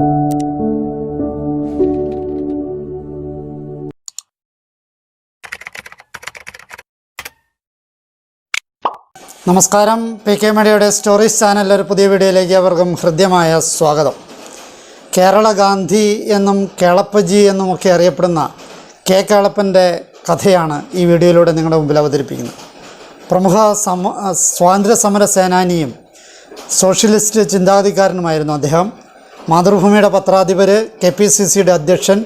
നമസ്കാരം. P K മീഡിയയുടെ stories ചാനലിലെ ഒരു പുതിയ വീഡിയോയിലേക്ക് അവർക്കും ഹൃദ്യമായ സ്വാഗതം. കേരള ഗാന്ധി എന്നും കേളപ്പജി എന്നുമൊക്കെ അറിയപ്പെടുന്ന കെ കേളപ്പന്റെ കഥയാണ് ഈ വീഡിയോയിലൂടെ നിങ്ങളുടെ മുമ്പിൽ അവതരിപ്പിക്കുന്നത്. പ്രമുഖ സമ സ്വാതന്ത്ര്യ സമര സേനാനിയും സോഷ്യലിസ്റ്റ് ചിന്താഗതിക്കാരനുമായിരുന്നു അദ്ദേഹം. മാതൃഭൂമിയുടെ പത്രാധിപർ കെ പി സി സിയുടെ അധ്യക്ഷൻ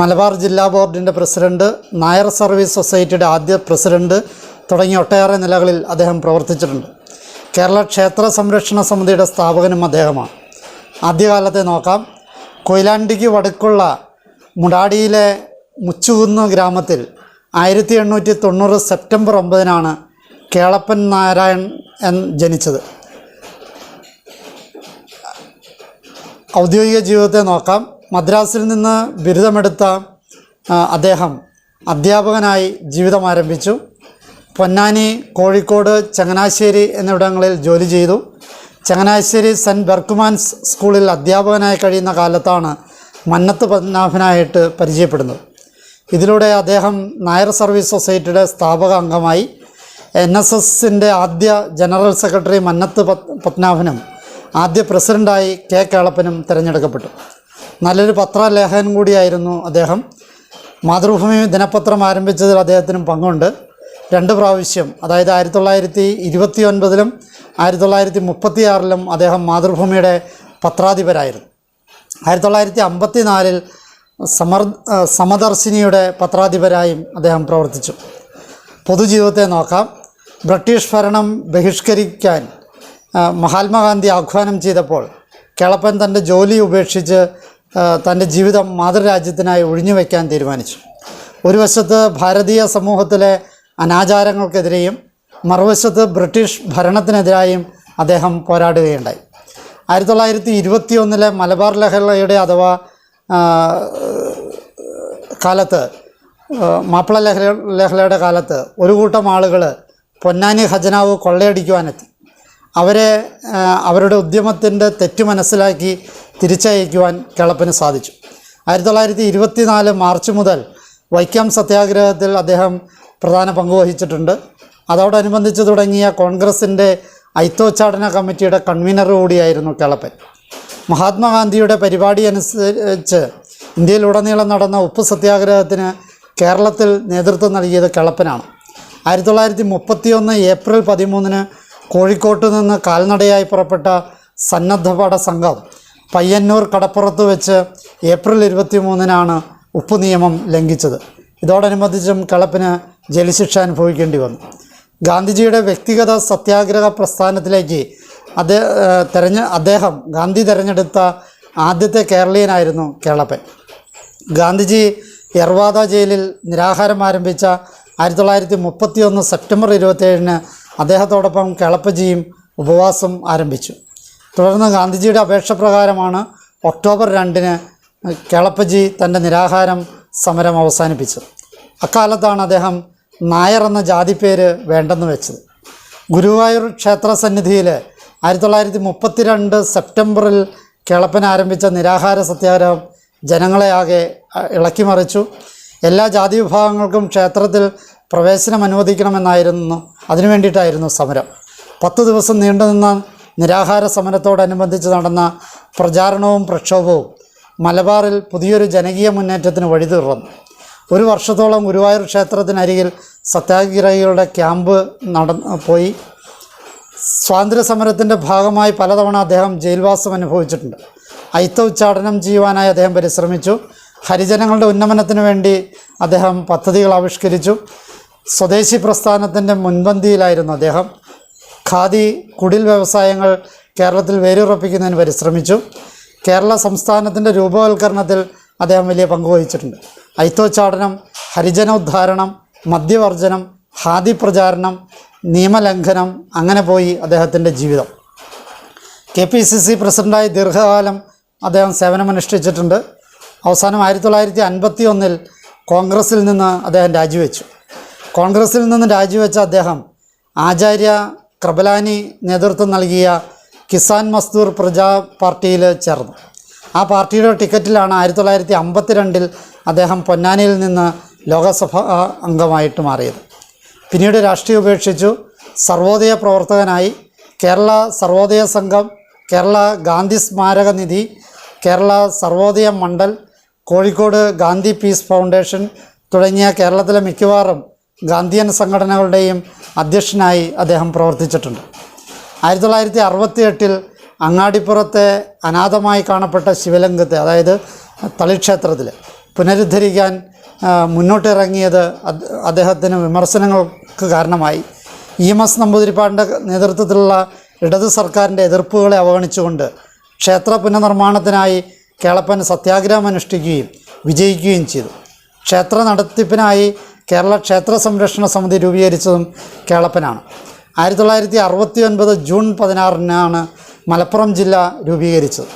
മലബാർ ജില്ലാ ബോർഡിന്റെ പ്രസിഡന്റ് നായർ സർവീസ് സൊസൈറ്റിയുടെ ആദ്യ പ്രസിഡന്റ് തുടങ്ങിയ ഒട്ടേറെ നിലകളിൽ അദ്ദേഹം പ്രവർത്തിച്ചിട്ടുണ്ട്. കേരള ക്ഷേത്ര സംരക്ഷണ സമിതിയുടെ സ്ഥാപകനും അദ്ദേഹമാണ്. ആദ്യകാലത്തെ നോക്കാം. കൊയിലാണ്ടിക്ക് വടക്കുള്ള മുടാടിയിലെ മുച്ചുകുന്ന് ഗ്രാമത്തിൽ ആയിരത്തി എണ്ണൂറ്റി തൊണ്ണൂറ് സെപ്റ്റംബർ ഒമ്പതിനാണ് കേളപ്പൻ നാരായൺ ജനിച്ചത്. ഔദ്യോഗിക ജീവിതത്തെ നോക്കാം. മദ്രാസിൽ നിന്ന് ബിരുദമെടുത്ത അദ്ദേഹം അധ്യാപകനായി ജീവിതം ആരംഭിച്ചു. പൊന്നാനി കോഴിക്കോട് ചങ്ങനാശ്ശേരി എന്നിവിടങ്ങളിൽ ജോലി ചെയ്തു. ചങ്ങനാശ്ശേരി സെന്റ് ബെർക്കുമാൻസ് സ്കൂളിൽ അധ്യാപകനായി കഴിയുന്ന കാലത്താണ് മന്നത്ത് പത്മനാഭനായിട്ട് പരിചയപ്പെടുന്നത്. ഇതിലൂടെ അദ്ദേഹം നായർ സർവീസ് സൊസൈറ്റിയുടെ സ്ഥാപക അംഗമായി എൻ എസ് എസിന്റെ ആദ്യ ജനറൽ സെക്രട്ടറി മന്നത്ത് പത് പത്മനാഭനും ആദ്യ പ്രസിഡന്റായി കെ കേളപ്പനും തിരഞ്ഞെടുക്കപ്പെട്ടു. നല്ലൊരു പത്രലേഖകൻ കൂടിയായിരുന്നു അദ്ദേഹം. മാതൃഭൂമി ദിനപത്രം ആരംഭിച്ചതിൽ അദ്ദേഹത്തിനും പങ്കുണ്ട്. രണ്ട് പ്രാവശ്യം അതായത് ആയിരത്തി തൊള്ളായിരത്തി ഇരുപത്തി ഒൻപതിലും ആയിരത്തി തൊള്ളായിരത്തി മുപ്പത്തി ആറിലും അദ്ദേഹം മാതൃഭൂമിയുടെ പത്രാധിപരായിരുന്നു. ആയിരത്തി തൊള്ളായിരത്തി അമ്പത്തി നാലിൽ സമർ സമദർശിനിയുടെ പത്രാധിപരായും അദ്ദേഹം പ്രവർത്തിച്ചു. പൊതുജീവിതത്തെ നോക്കാം. ബ്രിട്ടീഷ് ഭരണം ബഹിഷ്കരിക്കാൻ മഹാത്മാഗാന്ധി ആഹ്വാനം ചെയ്തപ്പോൾ കേളപ്പൻ തന്റെ ജോലി ഉപേക്ഷിച്ച് തന്റെ ജീവിതം മാതൃരാജ്യത്തിനായി ഒഴിഞ്ഞു വയ്ക്കാൻ തീരുമാനിച്ചു. ഒരു വശത്ത് ഭാരതീയ സമൂഹത്തിലെ അനാചാരങ്ങൾക്കെതിരെയും മറുവശത്ത് ബ്രിട്ടീഷ് ഭരണത്തിനെതിരായും അദ്ദേഹം പോരാടുകയുണ്ടായി. ആയിരത്തി തൊള്ളായിരത്തി ഇരുപത്തി ഒന്നിലെ മലബാർ ലഹളയുടെ അഥവാ കാലത്ത് മാപ്പിള ലഹള ലഹളയുടെ കാലത്ത് ഒരു കൂട്ടം ആളുകൾ പൊന്നാനി ഖജനാവ് കൊള്ളയടിക്കുവാനെത്തി. അവരെ അവരുടെ ഉദ്യമത്തിന്റെ തെറ്റ് മനസ്സിലാക്കി തിരിച്ചയക്കുവാൻ കേളപ്പിന് സാധിച്ചു. ആയിരത്തി തൊള്ളായിരത്തി ഇരുപത്തി നാല് മാർച്ച് മുതൽ വൈക്കം സത്യാഗ്രഹത്തിൽ അദ്ദേഹം പ്രധാന പങ്കുവഹിച്ചിട്ടുണ്ട് അതോടനുബന്ധിച്ച് തുടങ്ങിയ കോൺഗ്രസിന്റെ ഐത്തോച്ചാടന കമ്മിറ്റിയുടെ കൺവീനർ കൂടിയായിരുന്നു കേളപ്പൻ. മഹാത്മാഗാന്ധിയുടെ പരിപാടി അനുസരിച്ച് ഇന്ത്യയിലുടനീളം നടന്ന ഉപ്പ് സത്യാഗ്രഹത്തിന് കേരളത്തിൽ നേതൃത്വം നൽകിയത് കേളപ്പനാണ്. ആയിരത്തി തൊള്ളായിരത്തി മുപ്പത്തിയൊന്ന് ഏപ്രിൽ പതിമൂന്നിന് കോഴിക്കോട്ട് നിന്ന് കാൽനടയായി പുറപ്പെട്ട സന്നദ്ധപാഠ സംഘം പയ്യന്നൂർ കടപ്പുറത്ത് വെച്ച് ഏപ്രിൽ ഇരുപത്തി മൂന്നിനാണ് ഉപ്പ് നിയമം ലംഘിച്ചത്. ഇതോടനുബന്ധിച്ചും കളപ്പിന് ജയിൽശിക്ഷ അനുഭവിക്കേണ്ടി വന്നു. ഗാന്ധിജിയുടെ വ്യക്തിഗത സത്യാഗ്രഹ പ്രസ്ഥാനത്തിലേക്ക് അദ്ദേഹ തെരഞ്ഞ അദ്ദേഹം ഗാന്ധി തിരഞ്ഞെടുത്ത ആദ്യത്തെ കേരളീയനായിരുന്നു കേളപ്പൻ. ഗാന്ധിജി എർവാദ ജയിലിൽ നിരാഹാരം ആരംഭിച്ച ആയിരത്തി തൊള്ളായിരത്തി മുപ്പത്തി ഒന്ന് സെപ്റ്റംബർ ഇരുപത്തേഴിന് അദ്ദേഹത്തോടൊപ്പം കേളപ്പജിയും ഉപവാസം ആരംഭിച്ചു. തുടർന്ന് ഗാന്ധിജിയുടെ അപേക്ഷ പ്രകാരമാണ് ഒക്ടോബർ രണ്ടിന് കേളപ്പജി തന്റെ നിരാഹാരം സമരം അവസാനിപ്പിച്ചത്. അക്കാലത്താണ് അദ്ദേഹം നായർ എന്ന ജാതി പേര് വേണ്ടെന്ന് വെച്ചത്. ഗുരുവായൂർ ക്ഷേത്ര സന്നിധിയിൽ ആയിരത്തി തൊള്ളായിരത്തി മുപ്പത്തിരണ്ട് സെപ്റ്റംബറിൽ കേളപ്പൻ ആരംഭിച്ച നിരാഹാര സത്യാഗ്രഹം ജനങ്ങളെ ആകെ ഇളക്കിമറിച്ചു എല്ലാ ജാതി വിഭാഗങ്ങൾക്കും ക്ഷേത്രത്തിൽ പ്രവേശനം അനുവദിക്കണമെന്നായിരുന്നു അതിനു വേണ്ടിയിട്ടായിരുന്നു സമരം. പത്ത് ദിവസം നീണ്ടുനിന്ന നിരാഹാര സമരത്തോടനുബന്ധിച്ച് നടന്ന പ്രചാരണവും പ്രക്ഷോഭവും മലബാറിൽ പുതിയൊരു ജനകീയ മുന്നേറ്റത്തിന് വഴി തീർന്നു ഒരു വർഷത്തോളം ഗുരുവായൂർ ക്ഷേത്രത്തിനരികിൽ സത്യാഗ്രഹികളുടെ ക്യാമ്പ് നട പോയി. സ്വാതന്ത്ര്യ സമരത്തിന്റെ ഭാഗമായി പലതവണ അദ്ദേഹം ജയിൽവാസം അനുഭവിച്ചിട്ടുണ്ട്. അയിത്ത ഉച്ചാടനം ചെയ്യുവാനായി അദ്ദേഹം പരിശ്രമിച്ചു. ഹരിജനങ്ങളുടെ ഉന്നമനത്തിന് വേണ്ടി അദ്ദേഹം പദ്ധതികൾ ആവിഷ്കരിച്ചു. സ്വദേശി പ്രസ്ഥാനത്തിന്റെ മുൻപന്തിയിലായിരുന്നു അദ്ദേഹം. ഖാദി കുടിൽ വ്യവസായങ്ങൾ കേരളത്തിൽ വേരുറപ്പിക്കുന്നതിന് പരിശ്രമിച്ചു. കേരള സംസ്ഥാനത്തിന്റെ രൂപവൽക്കരണത്തിൽ അദ്ദേഹം വലിയ പങ്ക് വഹിച്ചിട്ടുണ്ട്. ഐത്തോച്ചാടനം ഹരിജനോദ്ധാരണം മദ്യവർജനം ഖാദി പ്രചാരണം നിയമലംഘനം അങ്ങനെ പോയി അദ്ദേഹത്തിന്റെ ജീവിതം. കെ പി സി സി പ്രസിഡന്റായി ദീർഘകാലം അദ്ദേഹം സേവനമനുഷ്ഠിച്ചിട്ടുണ്ട്. അവസാനം ആയിരത്തി തൊള്ളായിരത്തി അൻപത്തി ഒന്നിൽ കോൺഗ്രസിൽ നിന്ന് അദ്ദേഹം രാജിവെച്ചു. കോൺഗ്രസിൽ നിന്ന് രാജിവെച്ച അദ്ദേഹം ആചാര്യ കൃപലാനി നേതൃത്വം നൽകിയ കിസാൻ മസ്ദൂർ പ്രജാ പാർട്ടിയിൽ ചേർന്നു. ആ പാർട്ടിയുടെ ടിക്കറ്റിലാണ് ആയിരത്തി തൊള്ളായിരത്തി അമ്പത്തിരണ്ടിൽ അദ്ദേഹം പൊന്നാനിയിൽ നിന്ന് ലോകസഭ അംഗമായിട്ട് മാറിയത്. പിന്നീട് രാഷ്ട്രീയം ഉപേക്ഷിച്ചു. സർവോദയ പ്രവർത്തകനായി. കേരള സർവോദയ സംഘം കേരള ഗാന്ധി സ്മാരക നിധി കേരള സർവോദയ മണ്ഡൽ കോഴിക്കോട് ഗാന്ധി പീസ് ഫൗണ്ടേഷൻ തുടങ്ങിയ കേരളത്തിലെ മിക്കവാറും ഗാന്ധിയൻ സംഘടനകളുടെയും അധ്യക്ഷനായി അദ്ദേഹം പ്രവർത്തിച്ചിട്ടുണ്ട്. ആയിരത്തി തൊള്ളായിരത്തി അറുപത്തി എട്ടിൽ അങ്ങാടിപ്പുറത്തെ അനാഥമായി കാണപ്പെട്ട ശിവലിംഗത്തെ അതായത് തളിക്ഷേത്രത്തിൽ പുനരുദ്ധരിക്കാൻ മുന്നോട്ടിറങ്ങിയത് അദ്ദേഹത്തിന് വിമർശനങ്ങൾക്ക് കാരണമായി. ഇ എം എസ് നമ്പൂതിരിപ്പാടിന്റെ നേതൃത്വത്തിലുള്ള ഇടതു സർക്കാരിന്റെ എതിർപ്പുകളെ അവഗണിച്ചുകൊണ്ട് ക്ഷേത്ര പുനർനിർമ്മാണത്തിനായി കേളപ്പൻ സത്യാഗ്രഹം അനുഷ്ഠിക്കുകയും വിജയിക്കുകയും ചെയ്തു. ക്ഷേത്ര നടത്തിപ്പിനായി കേരള ക്ഷേത്ര സംരക്ഷണ സമിതി രൂപീകരിച്ചതും കേളപ്പനാണ്. ആയിരത്തി തൊള്ളായിരത്തി അറുപത്തി ഒൻപത് ജൂൺ പതിനാറിനാണ് മലപ്പുറം ജില്ല രൂപീകരിച്ചത്.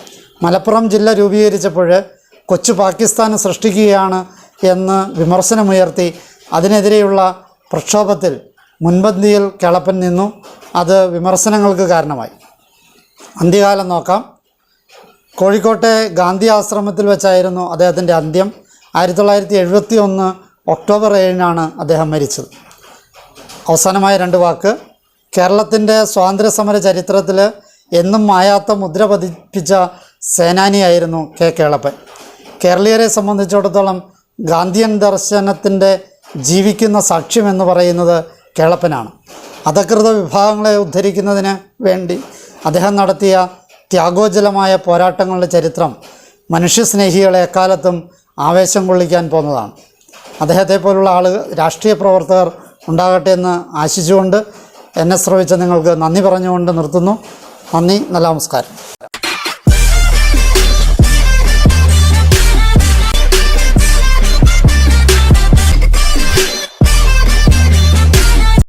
മലപ്പുറം ജില്ല രൂപീകരിച്ചപ്പോൾ കൊച്ചു പാകിസ്ഥാൻ സൃഷ്ടിക്കുകയാണ് എന്ന് വിമർശനമുയർത്തി അതിനെതിരെയുള്ള പ്രക്ഷോഭത്തിൽ മുൻപന്തിയിൽ കേളപ്പൻ നിന്നു. അത് വിമർശനങ്ങൾക്ക് കാരണമായി. അന്ത്യകാലം നോക്കാം. കോഴിക്കോട്ടെ ഗാന്ധി ആശ്രമത്തിൽ വെച്ചായിരുന്നു അദ്ദേഹത്തിന്റെ അന്ത്യം. ആയിരത്തി തൊള്ളായിരത്തി എഴുപത്തി ഒന്ന് ഒക്ടോബർ ഏഴിനാണ് അദ്ദേഹം മരിച്ചത്. അവസാനമായ രണ്ട് വാക്ക്. കേരളത്തിന്റെ സ്വാതന്ത്ര്യസമര ചരിത്രത്തിൽ എന്നും മായാത്ത മുദ്ര പതിപ്പിച്ച സേനാനിയായിരുന്നു കെ കേളപ്പൻ. കേരളീയരെ സംബന്ധിച്ചിടത്തോളം ഗാന്ധിയൻ ദർശനത്തിന്റെ ജീവിക്കുന്ന സാക്ഷ്യം എന്ന് പറയുന്നത് കേളപ്പനാണ്. അധകൃത വിഭാഗങ്ങളെ ഉദ്ധരിക്കുന്നതിന് വേണ്ടി അദ്ദേഹം നടത്തിയ ത്യാഗോജലമായ പോരാട്ടങ്ങളുടെ ചരിത്രം മനുഷ്യസ്നേഹികളെ എക്കാലത്തും ആവേശം കൊള്ളിക്കാൻ പോന്നതാണ് അദ്ദേഹത്തെ പോലുള്ള ആളുകൾ രാഷ്ട്രീയ പ്രവർത്തകർ ഉണ്ടാകട്ടെ എന്ന് ആശിച്ചുകൊണ്ട് എന്നെ ശ്രവിച്ച നിങ്ങൾക്ക് നന്ദി പറഞ്ഞുകൊണ്ട് നിർത്തുന്നു. നന്ദി നല്ല നമസ്കാരം.